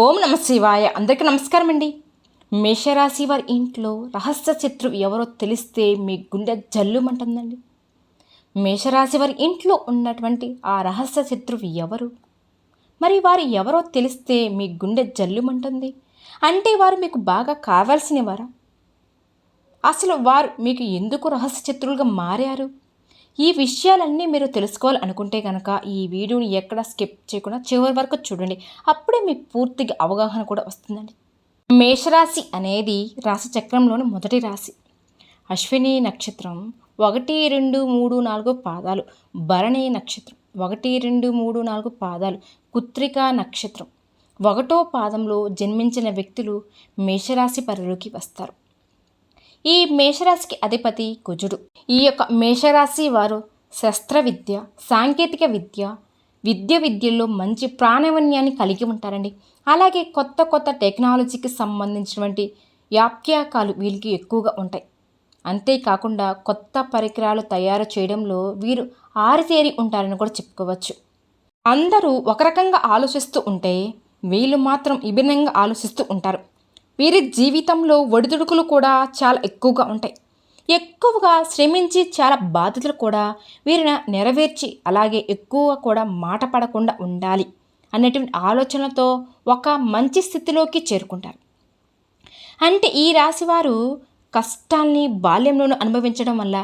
ఓం నమ శివాయ. అందరికీ నమస్కారం అండి మేషరాశి వారి ఇంట్లో రహస్య శత్రువు ఎవరో తెలిస్తే మీ గుండె జల్లుమంటుందండి. మేషరాశి వారి ఇంట్లో ఉన్నటువంటి ఆ రహస్య శత్రువు ఎవరు? మరి వారు ఎవరో తెలిస్తే మీ గుండె జల్లుమంటుంది. అంటే వారు మీకు బాగా కావాల్సిన వారా అసలు వారు మీకు ఎందుకు రహస్య శత్రువులుగా మారారు? ఈ విషయాలన్నీ మీరు తెలుసుకోవాలనుకుంటే కనుక ఈ వీడియోని ఎక్కడ స్కిప్ చేయకుండా చివరి వరకు చూడండి. అప్పుడే మీకు పూర్తిగా అవగాహన కూడా వస్తుందండి. మేషరాశి అనేది రాశి చక్రంలోని మొదటి రాశి. అశ్విని నక్షత్రం ఒకటి రెండు మూడు నాలుగు పాదాలు. భరణి నక్షత్రం ఒకటి రెండు మూడు నాలుగు పాదాలు. కుత్రికా నక్షత్రం ఒకటో పాదంలో జన్మించిన వ్యక్తులు మేషరాశి పరిలోకి వస్తారు. ఈ మేషరాశికి అధిపతి కుజుడు. ఈ యొక్క మేషరాశి వారు శస్త్ర విద్య సాంకేతిక విద్య విద్య విద్యల్లో మంచి ప్రాణవన్యాన్ని కలిగి ఉంటారండి. అలాగే కొత్త కొత్త టెక్నాలజీకి సంబంధించినటువంటి వ్యాఖ్యాకాలు వీళ్ళకి ఎక్కువగా ఉంటాయి. అంతేకాకుండా కొత్త పరికరాలు తయారు చేయడంలో వీరు ఆరితేరి ఉంటారని కూడా చెప్పుకోవచ్చు. అందరూ ఒక రకంగా ఆలోచిస్తూ ఉంటే వీళ్ళు మాత్రం విభిన్నంగా ఆలోచిస్తూ ఉంటారు. వీరి జీవితంలో ఒడిదుడుకులు కూడా చాలా ఎక్కువగా ఉంటాయి. ఎక్కువగా శ్రమించి చాలా బాధ్యతలు కూడా వీరిని నెరవేర్చి అలాగే ఎక్కువ కూడా మాట పడకుండా ఉండాలి అనేటువంటి ఆలోచనలతో ఒక మంచి స్థితిలోకి చేరుకుంటారు. అంటే ఈ రాశివారు కష్టాల్ని బాల్యంలోనూ అనుభవించడం వల్ల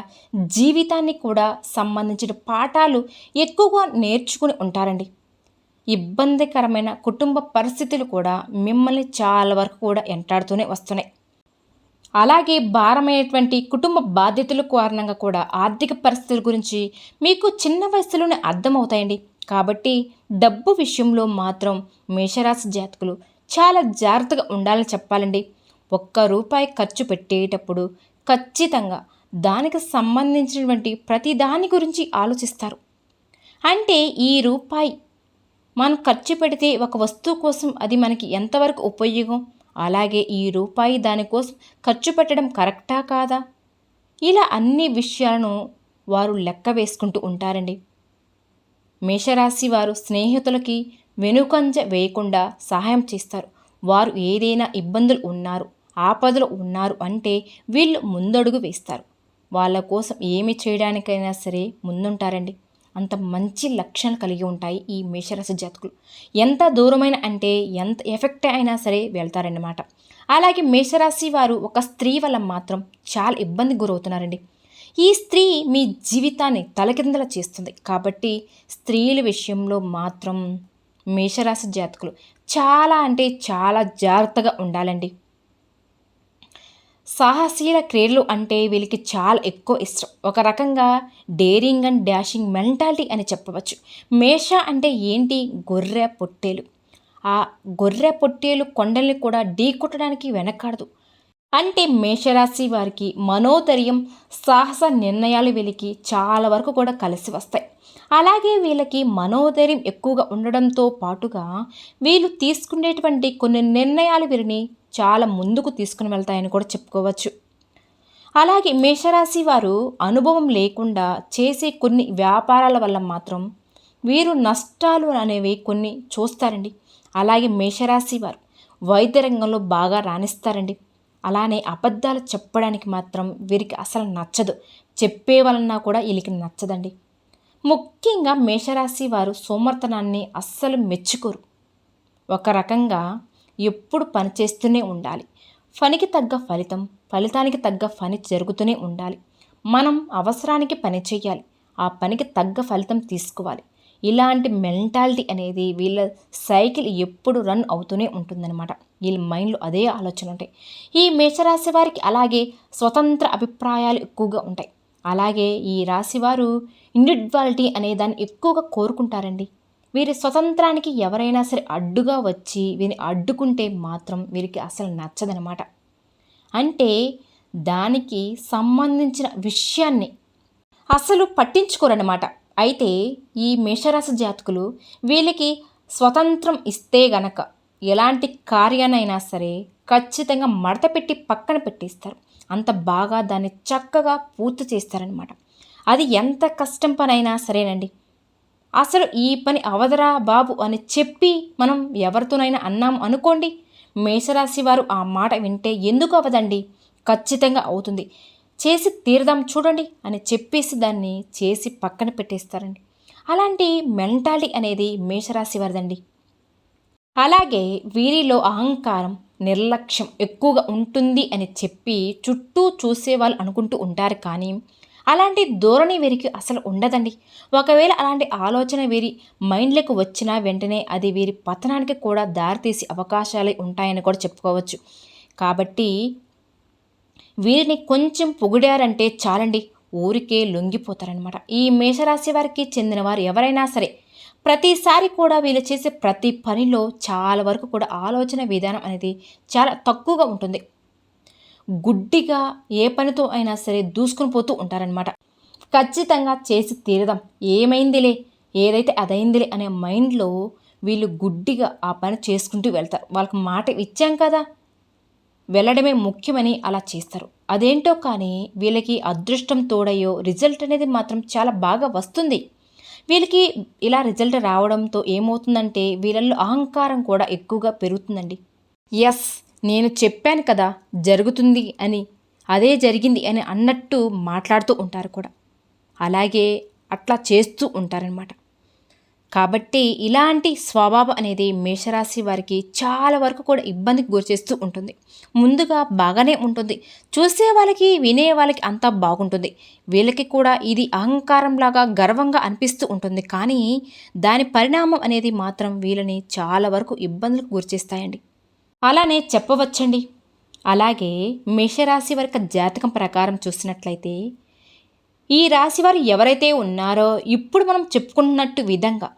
జీవితాన్ని కూడా సంబంధించిన పాఠాలు ఎక్కువగా నేర్చుకుని ఉంటారండి. ఇబ్బందికరమైన కుటుంబ పరిస్థితులు కూడా మిమ్మల్ని చాలా వరకు కూడా ఎంటాడుతూనే వస్తున్నాయి. అలాగే భారమైనటువంటి కుటుంబ బాధ్యతల కారణంగా కూడా ఆర్థిక పరిస్థితుల గురించి మీకు చిన్న వయసులోనే అర్థమవుతాయండి. కాబట్టి డబ్బు విషయంలో మాత్రం మేషరాశి జాతకులు చాలా జాగ్రత్తగా ఉండాలని చెప్పాలండి. ఒక్క రూపాయి ఖర్చు పెట్టేటప్పుడు ఖచ్చితంగా దానికి సంబంధించినటువంటి ప్రతి దాని గురించి ఆలోచిస్తారు. అంటే ఈ రూపాయి మనం ఖర్చు పెడితే ఒక వస్తువు కోసం అది మనకి ఎంతవరకు ఉపయోగం? అలాగే ఈ రూపాయి దానికోసం ఖర్చు పెట్టడం కరెక్టా కాదా? ఇలా అన్ని విషయాలను వారు లెక్క వేసుకుంటూ ఉంటారండి. మేషరాశి వారు స్నేహితులకి వెనుకంజ వేయకుండా సహాయం చేస్తారు. వారు ఏదైనా ఇబ్బందులు ఉన్నారు ఆపదలు ఉన్నారు అంటే వీళ్ళు ముందడుగు వేస్తారు. వాళ్ళ కోసం ఏమి చేయడానికైనా సరే ముందుంటారండి. అంత మంచి లక్షణాలు కలిగి ఉంటాయి ఈ మేషరాశి జాతకులు. ఎంత దూరమైన అంటే ఎంత ఎఫెక్ట్ అయినా సరే వెళ్తారన్నమాట. అలాగే మేషరాశి వారు ఒక స్త్రీ వల్ల మాత్రం చాలా ఇబ్బంది గురవుతున్నారండి. ఈ స్త్రీ మీ జీవితాన్ని తలకిందల చేస్తుంది. కాబట్టి స్త్రీల విషయంలో మాత్రం మేషరాశి జాతకులు చాలా అంటే చాలా జాగ్రత్తగా ఉండాలండి. సాహసీల క్రీడలు అంటే వీళ్ళకి చాలా ఎక్కువ ఇష్టం. ఒక రకంగా డేరింగ్ అండ్ డాషింగ్ మెంటాలిటీ అని చెప్పవచ్చు. మేష అంటే ఏంటి? గొర్రె పొట్టేలు. ఆ గొర్రె పొట్టేలు కొండల్ని కూడా ఢీకొట్టడానికి వెనకాడదు. అంటే మేషరాశి వారికి మనోధైర్యం సాహస నిర్ణయాలు వీళ్ళకి చాలా వరకు కూడా కలిసి వస్తాయి. అలాగే వీళ్ళకి మనోధైర్యం ఎక్కువగా ఉండడంతో పాటుగా వీళ్ళు తీసుకునేటువంటి కొన్ని నిర్ణయాలు వీరిని చాలా ముందుకు తీసుకుని వెళ్తాయని కూడా చెప్పుకోవచ్చు. అలాగే మేషరాశి వారు అనుభవం లేకుండా చేసే కొన్ని వ్యాపారాల వల్ల మాత్రం వీరు నష్టాలు అనేవి కొన్ని చూస్తారండి. అలాగే మేషరాశి వారు వైద్య రంగంలో బాగా రాణిస్తారండి. అలానే అబద్ధాలు చెప్పడానికి మాత్రం వీరికి అసలు నచ్చదు. చెప్పే వలన కూడా వీళ్ళకి నచ్చదండి. ముఖ్యంగా మేషరాశి వారు సోమర్తనాన్ని అస్సలు మెచ్చుకోరు. ఒక రకంగా ఎప్పుడు పని చేస్తూనే ఉండాలి. పనికి తగ్గ ఫలితం ఫలితానికి తగ్గ పని జరుగుతూనే ఉండాలి. మనం అవసరానికి పని చేయాలి. ఆ పనికి తగ్గ ఫలితం తీసుకోవాలి. ఇలాంటి మెంటాలిటీ అనేది వీళ్ళ సైకిల్ ఎప్పుడు రన్ అవుతూనే ఉంటుందన్నమాట. వీళ్ళ మైండ్లో అదే ఆలోచన ఉంటాయి. ఈ మేషరాశి వారికి అలాగే స్వతంత్ర అభిప్రాయాలు ఎక్కువగా ఉంటాయి. అలాగే ఈ రాశివారు ఇండివిజువాలిటీ అనే దాన్ని ఎక్కువగా కోరుకుంటారండి. వీరి స్వతంత్రానికి ఎవరైనా సరే అడ్డుగా వచ్చి వీరిని అడ్డుకుంటే మాత్రం వీరికి అసలు నచ్చదనమాట. అంటే దానికి సంబంధించిన విషయాన్ని అసలు పట్టించుకోరనమాట. అయితే ఈ మేషరాశి జాతకులు వీళ్ళకి స్వతంత్రం ఇస్తే గనక ఎలాంటి కార్యానైనా సరే ఖచ్చితంగా మడత పెట్టి పక్కన పెట్టేస్తారు. అంత బాగా దాన్ని చక్కగా పూర్తి చేస్తారనమాట. అది ఎంత కష్టం పనైనా సరేనండి. అసలు ఈ పని అవదరా బాబు అని చెప్పి మనం ఎవరితోనైనా అన్నాం అనుకోండి. మేషరాశి వారు ఆ మాట వింటే ఎందుకు అవదండి? ఖచ్చితంగా అవుతుంది. చేసి తీరదాం చూడండి అని చెప్పేసి దాన్ని చేసి పక్కన పెట్టేస్తారండి. అలాంటి మెంటాలిటీ అనేది మేషరాశి వారిదండి. అలాగే వీరిలో అహంకారం నిర్లక్ష్యం ఎక్కువగా ఉంటుంది అని చెప్పి చుట్టూ చూసేవాళ్ళు అనుకుంటూ ఉంటారు కానీ అలాంటి ధోరణి వీరికి అసలు ఉండదండి. ఒకవేళ అలాంటి ఆలోచన వీరి మైండ్లకు వచ్చిన వెంటనే అది వీరి పతనానికి కూడా దారితీసే అవకాశాలు ఉంటాయని కూడా చెప్పుకోవచ్చు. కాబట్టి వీరిని కొంచెం పొగిడారంటే చాలండి. ఊరికే లొంగిపోతారనమాట ఈ మేషరాశి వారికి చెందిన వారు ఎవరైనా సరే ప్రతిసారి కూడా వీళ్ళు చేసే ప్రతి పనిలో చాలా వరకు కూడా ఆలోచన విధానం అనేది చాలా తక్కువగా ఉంటుంది. గుడ్డిగా ఏ పనితో అయినా సరే దూసుకుని పోతూ ఉంటారనమాట ఖచ్చితంగా చేసి తీరదాం. ఏమైందిలే? ఏదైతే అదైందిలే అనే మైండ్లో వీళ్ళు గుడ్డిగా ఆ పని చేసుకుంటూ వెళ్తారు. వాళ్ళకి మాట ఇచ్చాం కదా? వెళ్ళడమే ముఖ్యమని అలా చేస్తారు. అదేంటో కానీ వీళ్ళకి అదృష్టం తోడయ్యో రిజల్ట్ అనేది మాత్రం చాలా బాగా వస్తుంది. వీళ్ళకి ఇలా రిజల్ట్ రావడంతో ఏమవుతుందంటే వీళ్ళల్లో అహంకారం కూడా ఎక్కువగా పెరుగుతుందండి. ఎస్ నేను చెప్పాను కదా జరుగుతుంది అని అదే జరిగింది అని అన్నట్టు మాట్లాడుతూ ఉంటారు కూడా. అలాగే అట్లా చేస్తూ ఉంటారనమాట కాబట్టి ఇలాంటి స్వభావం అనేది మేషరాశి వారికి చాలా వరకు కూడా ఇబ్బందికి గురిచేస్తూ ఉంటుంది. ముందుగా బాగానే ఉంటుంది. చూసే వాళ్ళకి వినే వాళ్ళకి అంతా బాగుంటుంది. వీళ్ళకి కూడా ఇది అహంకారంలాగా గర్వంగా అనిపిస్తూ ఉంటుంది. కానీ దాని పరిణామం అనేది మాత్రం వీళ్ళని చాలా వరకు ఇబ్బందులకు గురిచేస్తాయండి అలానే చెప్పవచ్చండి. అలాగే మేషరాశి వారికి జాతకం ప్రకారం చూసినట్లయితే ఈ రాశి వారు ఎవరైతే ఉన్నారో ఇప్పుడు మనం చెప్పుకున్నట్టు విధంగా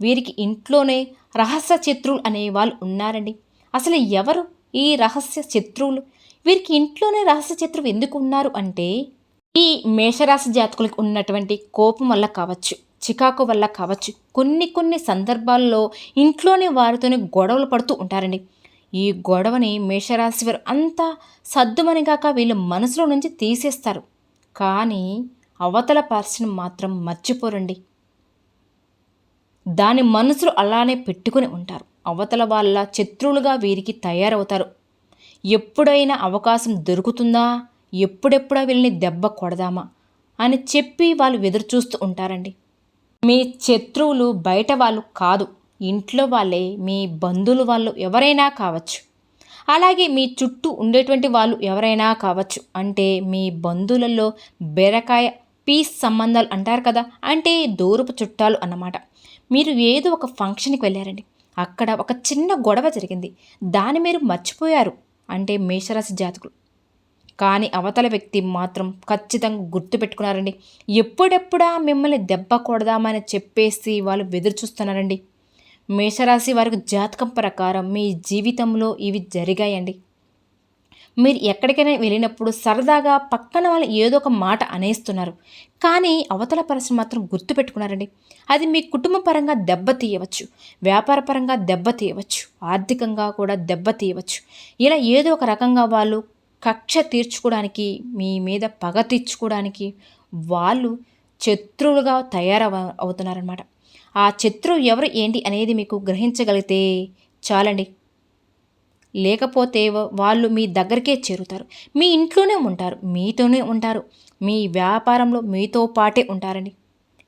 వీరికి ఇంట్లోనే రహస్య శత్రువులు అనే వాళ్ళు ఉన్నారండి. అసలు ఎవరు ఈ రహస్య శత్రువులు? వీరికి ఇంట్లోనే రహస్య శత్రువు ఎందుకు ఉన్నారు అంటే ఈ మేషరాశి జాతకులకు ఉన్నటువంటి కోపం వల్ల కావచ్చు చికాకు వల్ల కావచ్చు కొన్ని కొన్ని సందర్భాల్లో ఇంట్లోనే వారితోనే గొడవలు పడుతూ ఉంటారండి. ఈ గొడవని మేషరాశి వారు అంతా సద్దుమనిగాక వీళ్ళు మనసులో నుంచి తీసేస్తారు. కానీ అవతల పర్సన్ మాత్రం మర్చిపోరండి. దాని మనసులు అలానే పెట్టుకుని ఉంటారు. అవతల వాళ్ళ శత్రువులుగా వీరికి తయారవుతారు. ఎప్పుడైనా అవకాశం దొరుకుతుందా? ఎప్పుడెప్పుడా వీళ్ళని దెబ్బ కొడదామా? అని చెప్పి వాళ్ళు ఎదురు చూస్తూ ఉంటారండి. మీ శత్రువులు బయట వాళ్ళు కాదు. ఇంట్లో వాళ్ళే మీ బంధువులు వాళ్ళు ఎవరైనా కావచ్చు. అలాగే మీ చుట్టూ ఉండేటువంటి వాళ్ళు ఎవరైనా కావచ్చు. అంటే మీ బంధువులలో బెరకాయ పీస్ సంబంధాలు అంటారు కదా అంటే దూరపు చుట్టాలు అన్నమాట. మీరు ఏదో ఒక ఫంక్షన్కి వెళ్ళారండి. అక్కడ ఒక చిన్న గొడవ జరిగింది. దాన్ని మీరు మర్చిపోయారు. అంటే మేషరాశి జాతకులు. కానీ అవతల వ్యక్తి మాత్రం ఖచ్చితంగా గుర్తుపెట్టుకున్నారండి ఎప్పుడెప్పుడా మిమ్మల్ని దెబ్బ కొడదామని చెప్పేసి వాళ్ళు ఎదురు చూస్తున్నారండి. మేషరాశి వారికి జాతకం ప్రకారం మీ జీవితంలో ఇవి జరిగాయండి. మీరు ఎక్కడికైనా వెళ్ళినప్పుడు సరదాగా పక్కన వాళ్ళు ఏదో ఒక మాట అనేస్తున్నారు. కానీ అవతల పరిశ్రమ మాత్రం గుర్తుపెట్టుకున్నారండి. అది మీ కుటుంబ పరంగా దెబ్బతీయవచ్చు వ్యాపార పరంగా దెబ్బతీయవచ్చు ఆర్థికంగా కూడా దెబ్బతీయవచ్చు ఇలా ఏదో ఒక రకంగా వాళ్ళు కక్ష తీర్చుకోవడానికి మీ మీద పగ తీర్చుకోవడానికి వాళ్ళు శత్రువులుగా తయారవ అవుతున్నారనమాట ఆ శత్రువు ఎవరు ఏంటి అనేది మీకు గ్రహించగలిగితే చాలండి. లేకపోతే వాళ్ళు మీ దగ్గరికే చేరుతారు. మీ ఇంట్లోనే ఉంటారు. మీతోనే ఉంటారు. మీ వ్యాపారంలో మీతో పాటే ఉంటారండి.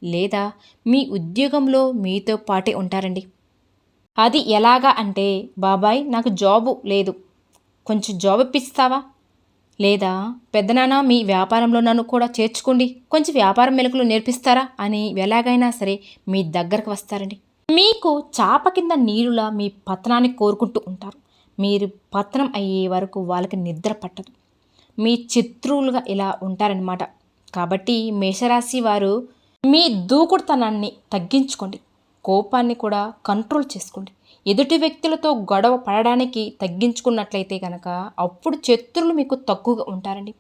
లేదా మీ ఉద్యోగంలో మీతో పాటే ఉంటారండి. అది ఎలాగా అంటే బాబాయ్ నాకు జాబు లేదు. కొంచెం జాబ్ ఇప్పిస్తావా? లేదా పెద్దనాన్న మీ వ్యాపారంలో నన్ను కూడా చేర్చుకోండి. కొంచెం వ్యాపారం మెలకులు నేర్పిస్తారా? అని ఎలాగైనా సరే మీ దగ్గరకు వస్తారండి. మీకు చాప కింద నీరులా మీ పతనాన్ని కోరుకుంటూ ఉంటారు. మీరు పతనం అయ్యే వరకు వాళ్ళకి నిద్ర పట్టదు. మీ చిత్రులుగా ఇలా ఉంటారనమాట కాబట్టి మేషరాశి వారు మీ దూకుడుతనాన్ని తగ్గించుకోండి. కోపాన్ని కూడా కంట్రోల్ చేసుకోండి. ఎదుటి వ్యక్తులతో గొడవ పడడానికి తగ్గించుకున్నట్లయితే కనుక అప్పుడు శత్రులు మీకు తక్కువగా ఉంటారండి.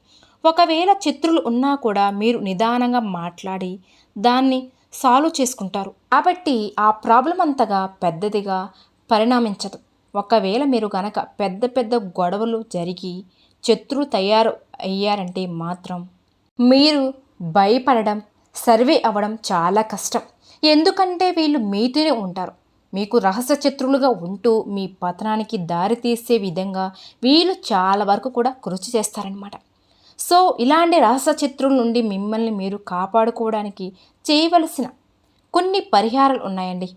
ఒకవేళ శత్రులు ఉన్నా కూడా మీరు నిదానంగా మాట్లాడి దాన్ని సాల్వ్ చేసుకుంటారు. కాబట్టి ఆ ప్రాబ్లం అంతగా పెద్దదిగా పరిణామించదు. ఒకవేళ మీరు గనక పెద్ద పెద్ద గొడవలు జరిగి శత్రులు తయారు అయ్యారంటే మాత్రం మీరు భయపడడం సర్వే అవ్వడం చాలా కష్టం. ఎందుకంటే వీళ్ళు మీతోనే ఉంటారు. మీకు రహస్య శత్రులుగా ఉంటూ మీ పతనానికి దారి తీసే విధంగా వీళ్ళు చాలా వరకు కూడా కృషి చేస్తారనమాట సో ఇలాంటి రహస్య శత్రువుల నుండి మిమ్మల్ని మీరు కాపాడుకోవడానికి చేయవలసిన కొన్ని పరిహారాలు ఉన్నాయండి.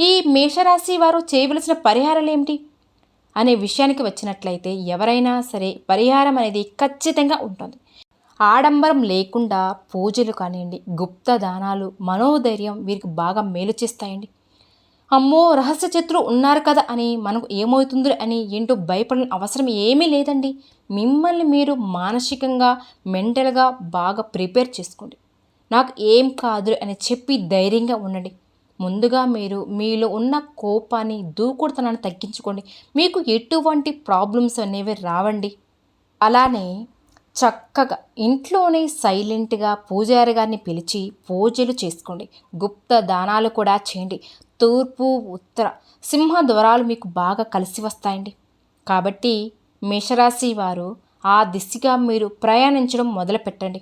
ఈ మేషరాశి వారు చేయవలసిన పరిహారాలు ఏమిటి? అనే విషయానికి వచ్చినట్లయితే ఎవరైనా సరే పరిహారం అనేది ఖచ్చితంగా ఉంటుంది. ఆడంబరం లేకుండా పూజలు కానివ్వండి గుప్త దానాలు మనోధైర్యం వీరికి బాగా మేలు చేస్తాయండి. అమ్మో రహస్య శత్రువు ఉన్నారు కదా అని మనకు ఏమవుతుందో అని ఏంటో భయపడిన అవసరం ఏమీ లేదండి. మిమ్మల్ని మీరు మానసికంగా మెంటల్గా బాగా ప్రిపేర్ చేసుకోండి. నాకు ఏం కాదు అని చెప్పి ధైర్యంగా ఉండండి. ముందుగా మీరు మీలో ఉన్న కోపాన్ని దూకుడుతనాన్ని తగ్గించుకోండి. మీకు ఎటువంటి ప్రాబ్లమ్స్ అనేవి రావండి. అలానే చక్కగా ఇంట్లోనే సైలెంట్గా పూజారి గారిని పిలిచి పూజలు చేసుకోండి. గుప్త దానాలు కూడా చేయండి. తూర్పు ఉత్తర సింహ ద్వారాలు మీకు బాగా కలిసి వస్తాయండి. కాబట్టి మేషరాశి వారు ఆ దిశగా మీరు ప్రయాణించడం మొదలుపెట్టండి.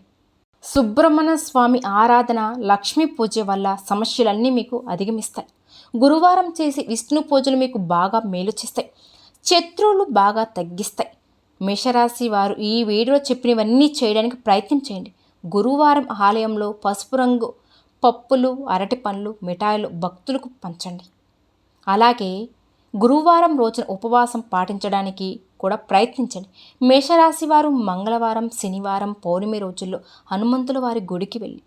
సుబ్రహ్మణ్య స్వామి ఆరాధన లక్ష్మీ పూజ వల్ల సమస్యలన్నీ మీకు అధిగమిస్తాయి. గురువారం చేసి విష్ణు పూజలు మీకు బాగా మేలు చేస్తాయి. శత్రువులు బాగా తగ్గిస్తాయి. మేషరాశి వారు ఈ వీడియో చెప్పినవన్నీ చేయడానికి ప్రయత్నం చేయండి. గురువారం ఆలయంలో పసుపు రంగు పప్పులు అరటి పండ్లు మిఠాయిలు భక్తులకు పంచండి. అలాగే గురువారం రోజున ఉపవాసం పాటించడానికి కూడా ప్రయత్నించండి. మేషరాశి వారు మంగళవారం శనివారం పౌర్ణమి రోజుల్లో హనుమంతుల వారి గుడికి వెళ్ళి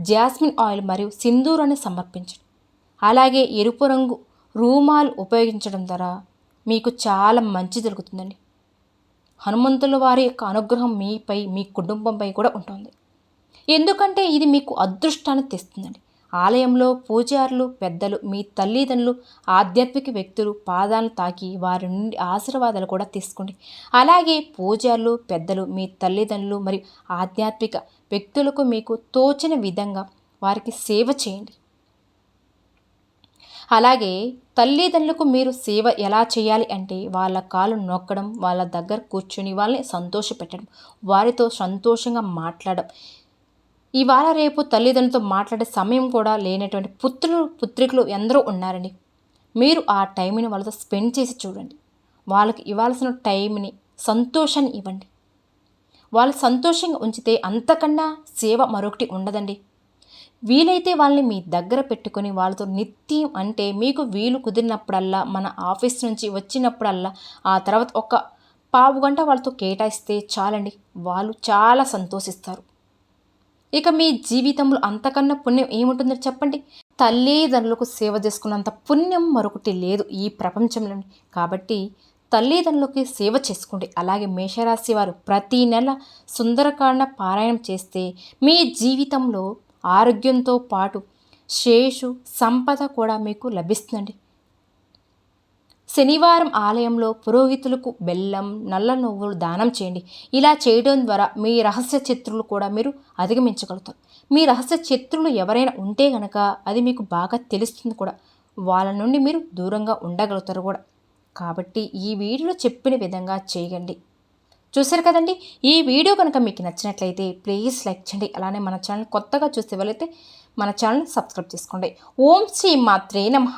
జాస్మిన్ ఆయిల్ మరియు సింధూరాన్ని సమర్పించండి. అలాగే ఎరుపు రంగు రూమాలు ఉపయోగించడం ద్వారా మీకు చాలా మంచి జరుగుతుందండి. హనుమంతుల వారి యొక్క అనుగ్రహం మీపై మీ కుటుంబంపై కూడా ఉంటుంది. ఎందుకంటే ఇది మీకు అదృష్టాన్ని తెస్తుందండి. ఆలయంలో పూజారులు పెద్దలు మీ తల్లిదండ్రులు ఆధ్యాత్మిక వ్యక్తులు పాదాలను తాకి వారి నుండి ఆశీర్వాదాలు కూడా తీసుకోండి. అలాగే పూజారులు పెద్దలు మీ తల్లిదండ్రులు మరియు ఆధ్యాత్మిక వ్యక్తులకు మీకు తోచిన విధంగా వారికి సేవ చేయండి. అలాగే తల్లిదండ్రులకు మీరు సేవ ఎలా చేయాలి అంటే వాళ్ళ కాలు నొక్కడం వాళ్ళ దగ్గర కూర్చొని వాళ్ళని సంతోషపెట్టడం వారితో సంతోషంగా మాట్లాడడం. ఇవాళ రేపు తల్లిదండ్రులతో మాట్లాడే సమయం కూడా లేనటువంటి పుత్రులు పుత్రికలు ఎందరో ఉన్నారండి. మీరు ఆ టైంని వాళ్ళతో స్పెండ్ చేసి చూడండి. వాళ్ళకి ఇవ్వాల్సిన టైంని సంతోషాన్ని ఇవ్వండి. వాళ్ళు సంతోషంగా ఉంచితే అంతకన్నా సేవ మరొకటి ఉండదండి. వీలైతే వాళ్ళని మీ దగ్గర పెట్టుకొని వాళ్ళతో నిత్యం అంటే మీకు వీలు కుదిరినప్పుడల్లా మన ఆఫీస్ నుంచి వచ్చినప్పుడల్లా ఆ తర్వాత ఒక పావు గంట వాళ్ళతో కేటాయిస్తే చాలండి. వాళ్ళు చాలా సంతోషిస్తారు. ఇక మీ జీవితంలో అంతకన్నా పుణ్యం ఏముంటుందో చెప్పండి. తల్లిదండ్రులకు సేవ చేసుకున్నంత పుణ్యం మరొకటి లేదు ఈ ప్రపంచంలో కాబట్టి తల్లిదండ్రులకి సేవ చేసుకోండి. అలాగే మేషరాశి వారు ప్రతి నెల సుందరకాండ పారాయణం చేస్తే మీ జీవితంలో ఆరోగ్యంతో పాటు శేషు సంపద కూడా మీకు లభిస్తుందండి. శనివారం ఆలయంలో పురోహితులకు బెల్లం నల్ల నువ్వులు దానం చేయండి. ఇలా చేయడం ద్వారా మీ రహస్య శత్రువులు కూడా మీరు అధిగమించగలుగుతారు. మీ రహస్య శత్రువులు ఎవరైనా ఉంటే గనక అది మీకు బాగా తెలుస్తుంది కూడా. వాళ్ళ నుండి మీరు దూరంగా ఉండగలుగుతారు కూడా. కాబట్టి ఈ వీడియోలో చెప్పిన విధంగా చేయండి. చూశారు కదండి? ఈ వీడియో కనుక మీకు నచ్చినట్లయితే ప్లీజ్ లైక్ చేయండి. అలానే మన ఛానల్ కొత్తగా చూసే వాళ్ళైతే మన ఛానల్ సబ్స్క్రైబ్ చేసుకోండి. ఓం శ్రీ మాత్రే నమ.